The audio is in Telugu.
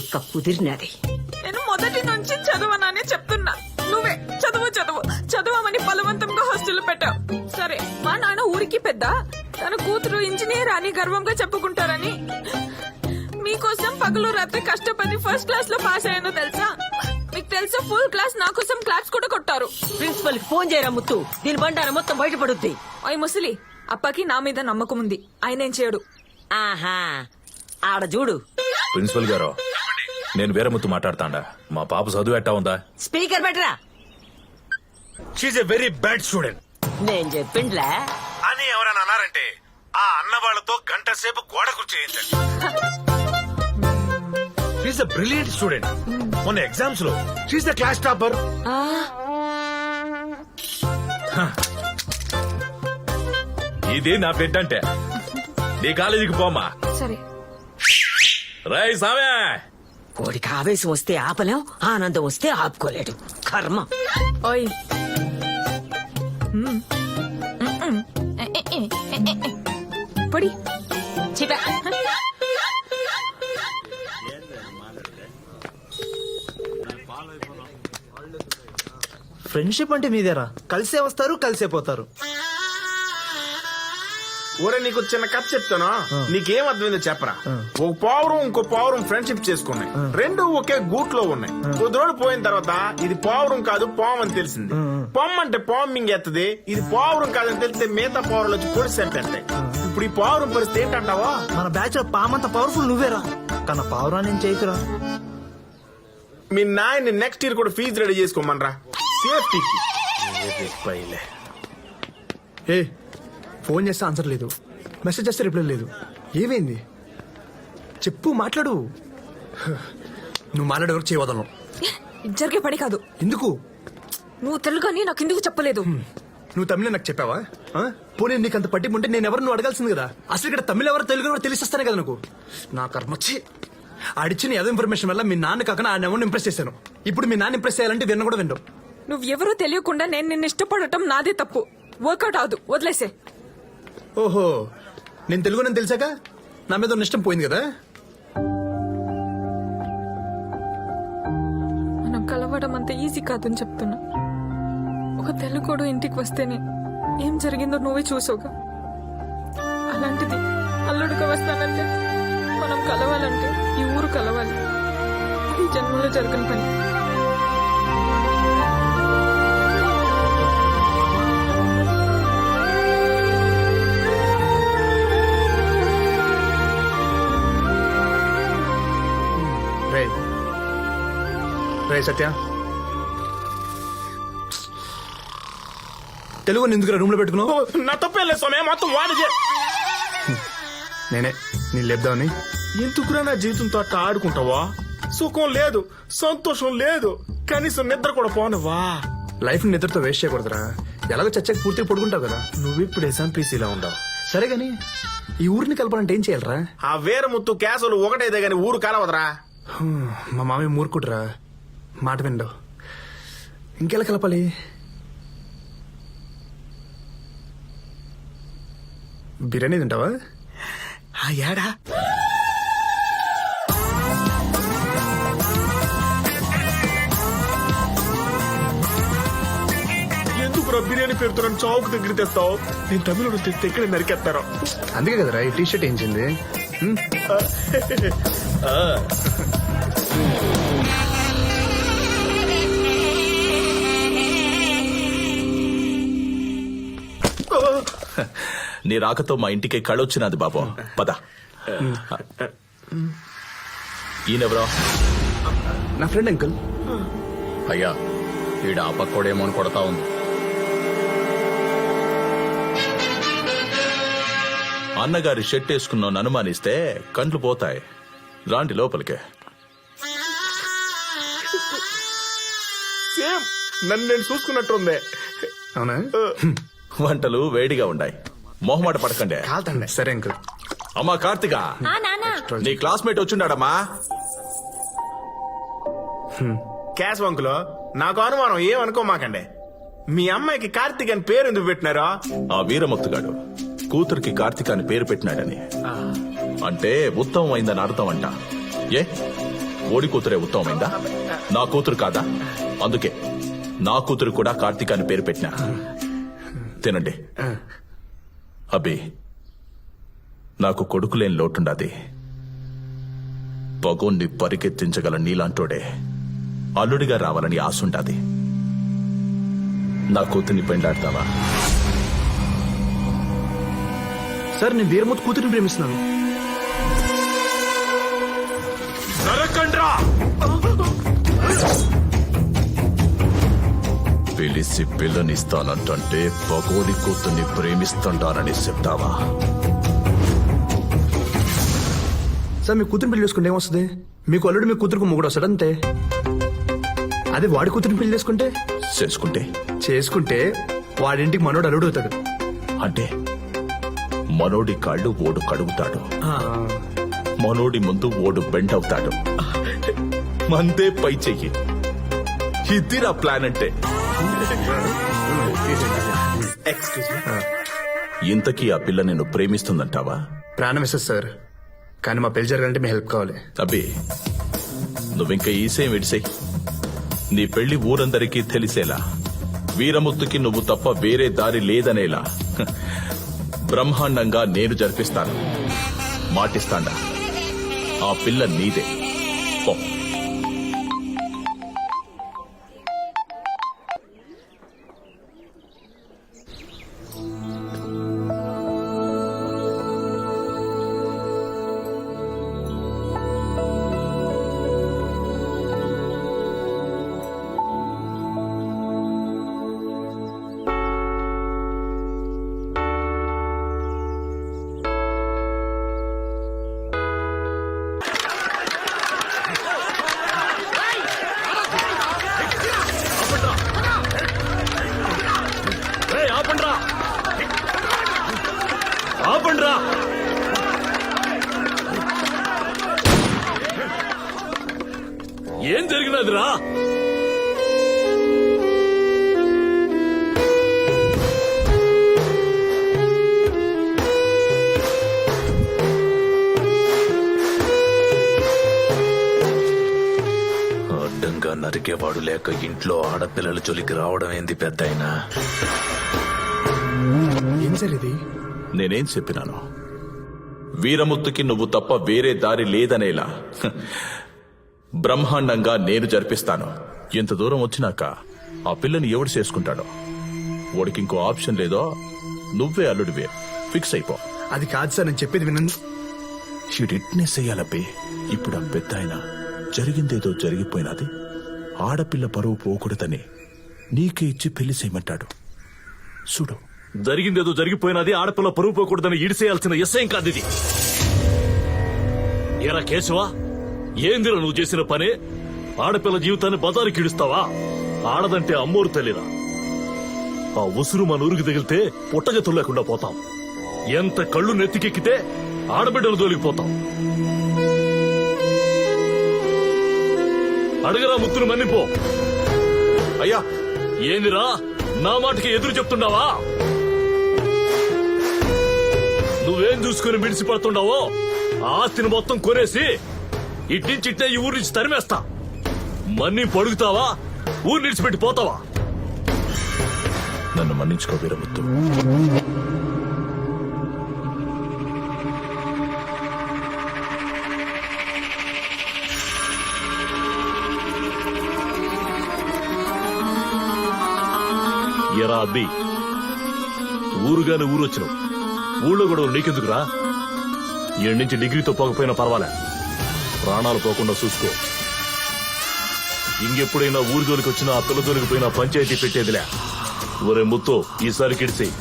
ఇక కుదిరినది. నేను మొదటి నుంచి చదవనని చెప్తున్నా. నువ్వే చదువు చదువు. చదవమని బలవంతంగా హాస్టల్ పెట్టావు. సరే మా నాన్న ఊరికి పెద్ద. తన కూతురు ఇంజనీర్ అని గర్వంగా చెప్పుకుంటారని. మీకోసం పగలు రాత్రి కష్టపడి ఫస్ట్ క్లాస్లో పాస్ అయ్యానో తెలుసా? మీకు తెలుసా ఫుల్ క్లాస్ నా కోసం క్లాప్స్ కూడా కొట్టారు. ప్రిన్సిపల్ ఫోన్ చేయరా ముత్తు? దీని బండారం మొత్తం బయటపడుద్ది. ఓయ్ ముసలి అప్పకి నా మీద నమ్మకం ఉంది. ఆయన ఏం చేయడు. ఆహా ఆడ చూడు. ప్రిన్సిపల్ గారు? నేను వేరే ముత్తు మాట్లాడతాండా. మా పాప చదువు ఎట్టా ఉందా? స్పీకర్ పెట్టరా. She's a very bad student నేను చెప్పిండ్లే? అని ఎవరైనా అన్నారంటే ఆ అన్న వాళ్ళతో గంట సేపు గోడ కూర్చేయించండి షీజ్ ఎ బ్రిలియంట్ స్టూడెంట్ మొన్న ఎగ్జామ్స్లో షీజ్ ద క్లాస్ టాపర్ ఇది నా బిడ్డ అంటే. నీ కాలేజీకి పోమా సరే. రై సామే! కోడికి ఆవేశం వస్తే ఆపలేం ఆనందం వస్తే ఆపుకోలేడు. కర్మ. ఓయ్. పడి. ఫ్రెండ్షిప్ అంటే మీదేరా. కలిసే వస్తారు కలిసే పోతారు. ఒరే నీకు చిన్న కథ చెప్తాను? నీకేం అర్థమైందో చెప్పరా? ఒక పావురం ఇంకో పావురం ఫ్రెండ్షిప్ చేసుకున్నాయి. రెండు ఒకే గూట్లో ఉన్నాయి కొద్ది రోజులు పోయిన తర్వాత ఇది పావురం కాదు పాము అని తెలిసింది. పొమ్మ అంటే పాము మింగేత్తది ఇది పావురం కాదని తెలిస్తే మిగతా పావురాలు వచ్చి పొడి సెంటాయి ఇప్పుడు ఈ పావురం పరిస్థితి ఏంటంటావా? మన బ్యాచ్లో పామంత పవర్ఫుల్ నువ్వేరా? కానీ పావురా నేను చేయకురా? మీ నాయన్ని నెక్స్ట్ ఇయర్ కూడా ఫీజు రెడీ చేసుకోమనరా. సేఫ్టీకి ఏ ఫోన్ చేస్తే ఆన్సర్ లేదు. మెసేజ్ చేస్తే రిప్లై లేదు. ఏమైంది? చెప్పు మాట్లాడు. నువ్వు మాట్లాడే వరకు చేయవదలను జరిగే పడి కాదు. ఎందుకు? నువ్వు తెలుగు అని నాకు ఎందుకు చెప్పలేదు? నువ్వు తమిళ నాకు చెప్పావా? ఆ? పోనీ నీకు అంత పట్టింపు ఉంటే నేను ఎవరు నువ్వు అడగాల్సింది కదా? అసలు ఇక్కడ తమిళ ఎవరు తెలుగు ఎవరు తెలిసిస్తానే కదా నాకు? నా కర్మచ్చి ఆడిచ్చిన ఏదో ఇన్ఫర్మేషన్ వల్ల మీ నాన్న కాకుండా ఆయన ఎవరిని ఇంప్రెస్ చేశాను. ఇప్పుడు మీ నాన్న ఇంప్రెస్ చేయాలంటే విన్న కూడా వింటావు నువ్వు ఎవరో తెలియకుండా నేను నిన్ను ఇష్టపడటం నాదే తప్పు. వర్కౌట్ అవదు వదిలేసే. ఓహో నేను తెలుగు నేను తెలిసాక నా మీద ఉన్న ఇష్టం పోయింది కదా? మనం కలవడం అంత ఈజీ కాదని చెప్తున్నా. ఒక తెలుగుడు ఇంటికి వస్తేనే ఏం జరిగిందో నువ్వే చూసావుగా. అలాంటిది అల్లుడికి వస్తానంటే మనం కలవాలంటే ఈ ఊరు కలవాలి. ఈ జన్మలో జరగని పని. రే సత్య. తెలుగు ఎందుకు రూమ్లో పెట్టుకున్నావు నా తప్పేం లేదు స్వామి మొత్తం వాడి చే- నేనే నేను లేపుదామని. ఎందుకురా నా జీవితంతో అట్లా ఆడుకుంటావా? సుఖం లేదు సంతోషం లేదు కనీసం నిద్ర కూడా పోనవా లైఫ్ నిద్రతో వేస్ట్ చేయకూడదురా. ఎలాగో చచ్చాక పూర్తిగా పడుకుంటావు కదా. నువ్వు ఇప్పుడు ఎస్ఎంపీసీలో ఉండవు. సరే గాని ఈ ఊరిని కలపాలంటే ఏం చేయాలరా? ఆ వీరముత్తు కేసులు ఒకటైతే గాని ఊరు కలవదరా. మా మామయ్య మూర్ఖుడురా. మాట విండు ఇంకెలా కలపాలి? బిర్యానీ తింటావా? ఆ ఏడా ఎందుకు బిర్యానీ పేరుతో నన్ను చౌక్ దగ్గర తెస్తావు? నేను తమిళుడు తెస్తే ఎక్కడ నరికేస్తారో? అందుకే కదరా ఈ టీషర్ట్ ఏంచింది నీ రాకతో మా ఇంటికి కళొచ్చినది బాబు. పద. ఈయనెవరో? నా ఫ్రెండ్ అంకుల్. అయ్యా ఈడ ఆపక్కడేమో అని కొడతా ఉంది. అన్నగారి షర్ట్ వేసుకున్నాను అనుమానిస్తే కండ్లు పోతాయి. రాండి లోపలికే. సేమ్ నన్ను నేను చూసుకున్నట్టుంది. అవునా? వంటలు వేడిగా ఉన్నాయి మొహమాట పడకండి. కాల్తండి. సరే అంకుల్. అమ్మా కార్తిక. నీ క్లాస్మేట్ వచ్చిండాడమ్మా. క్యాష్ వంకులో నాకు అనుమానం ఏమనుకోమాకండి. మీ అమ్మాయికి కార్తీక్ అని పేరు ఎందుకు పెట్టినారో? ఆ వీరమత్తుగాడు కూతురికి కార్తిక అని పేరు పెట్టినాడని. అంటే ఉత్తమం అయిందని అర్థం అంట ఏ? ఓడి కూతురే ఉత్తమమైందా? నా కూతురు కాదా? అందుకే నా కూతురు కూడా కార్తీక అని పేరు పెట్టినా. తినండి. అబ్బి నాకు కొడుకులేని లోటుండాది. పగోన్ని పరికెత్తించగల నీలాంటోడే అల్లుడిగా రావాలని ఆశుండాది. నా కూతుర్ని పెండాడతావా? సార్ నేను వీరమూర్తి కూతురిని ప్రేమిస్తున్నాను. పిలిచి పిల్లనిస్తానంటే పగోడి కూతుర్ని ప్రేమిస్తుంటానని చెప్తావా? సార్ మీ కూతురు పెళ్ళి చేసుకుంటే ఏమొస్తుంది? మీకు అల్లుడు మీ కూతురుకు మొగుడు వస్తాడు అంతే. అదే వాడి కూతురిని పెళ్ళి చేసుకుంటే? చేసుకుంటే? చేసుకుంటే వాడింటికి మనోడు అల్లుడు అవుతాడు. అంటే మనోడి కాళ్ళు ఓడు కడుగుతాడు. మనోడి ముందు ఓడు బెండ్ అవుతాడు మందే పై చెయ్యి. ఇద్దిరా ప్లాన్ అంటే. ఇంతకీ ఆ పిల్ల నిన్ను ప్రేమిస్తుందంటావా? ప్రాణం ఇస్తుంది సార్. కానీ మా పెళ్ళి జరగాలంటే మీ హెల్ప్ కావాలి. అబ్బి నువ్వింక ఈసేం విడిసేయ్ నీ పెళ్ళి ఊరందరికీ తెలిసేలా వీరముత్తుకి నువ్వు తప్ప వేరే దారి లేదనేలా. బ్రహ్మాండంగా నేను జరిపిస్తాను. మాటిస్తాండా. ఆ పిల్ల నీదే. పో. నరికేవాడు లేక ఇంట్లో ఆడపిల్లల జొలికి రావడం ఏంది పెద్ద ఏం సార్ ఇది నేనేం చెప్పినాను? వీరముత్తుకి నువ్వు తప్ప వేరే దారి లేదనేలా. బ్రహ్మాండంగా నేను జరిపిస్తాను. ఇంత దూరం వచ్చినాక ఆ పిల్లని ఎవడు చేసుకుంటాడో? వాడికి ఇంకో ఆప్షన్ లేదో నువ్వే అల్లుడివే. ఫిక్స్ అయిపో. అది కాదు సార్ నేను చెప్పేది వినండి. అయ్యాలబ్బే ఇప్పుడు ఆ పెద్ద ఆయన జరిగిందేదో జరిగిపోయినది. ఆడపిల్ల పరువు పోకూడదని నీకే ఇచ్చి పెళ్ళి చేయమంటాడు. చూడు. జరిగిందేదో జరిగిపోయినది ఆడపిల్ల పరువు పోకూడదని ఈడిసేయాల్సిన ఎస్ఐం కాదు ఇది. ఎరా కేశవా ఏందిరా నువ్వు చేసిన పనే? ఆడపిల్ల జీవితాన్ని బజారు ఇడుస్తావా ఆడదంటే అమ్మోరు తల్లిరా ఆ ఉసురు మన ఊరికి తగిలితే పుట్టగతులు లేకుండా పోతాం. ఎంత కళ్ళు నెత్తికెక్కితే ఆడబిడ్డలు దొలికిపోతాం అడగరా ముత్తును మన్నిపో. అయ్యా ఏందిరా? నా మాటకి ఎదురు చెప్తున్నావా నువ్వేం చూసుకుని మిడిసిపడుతుండవో? ఆస్తిని మొత్తం కొనేసి ఇట్టించిట్టే ఈ ఊరి నుంచి తరిమేస్తా. మన్ని పడుగుతావా? ఊరు నిడిచిపెట్టి పోతావా? నన్ను మన్నించుకో వీరముత్తు. ఎరా అబ్బి ఊరుగానే ఊరు వచ్చినావు ఊళ్ళో కూడా నీకెందుకురా? ఏడు నుంచి డిగ్రీతో పోకపోయినా పర్వాలే. ప్రాణాలు పోకుండా చూసుకో. ఇంకెప్పుడైనా ఊరి జోలికి వచ్చినా ఆ జోలికి పోయినా పంచాయతీ పెట్టేదిలే. ఒరే ముత్తు ఈసారి కిడిసి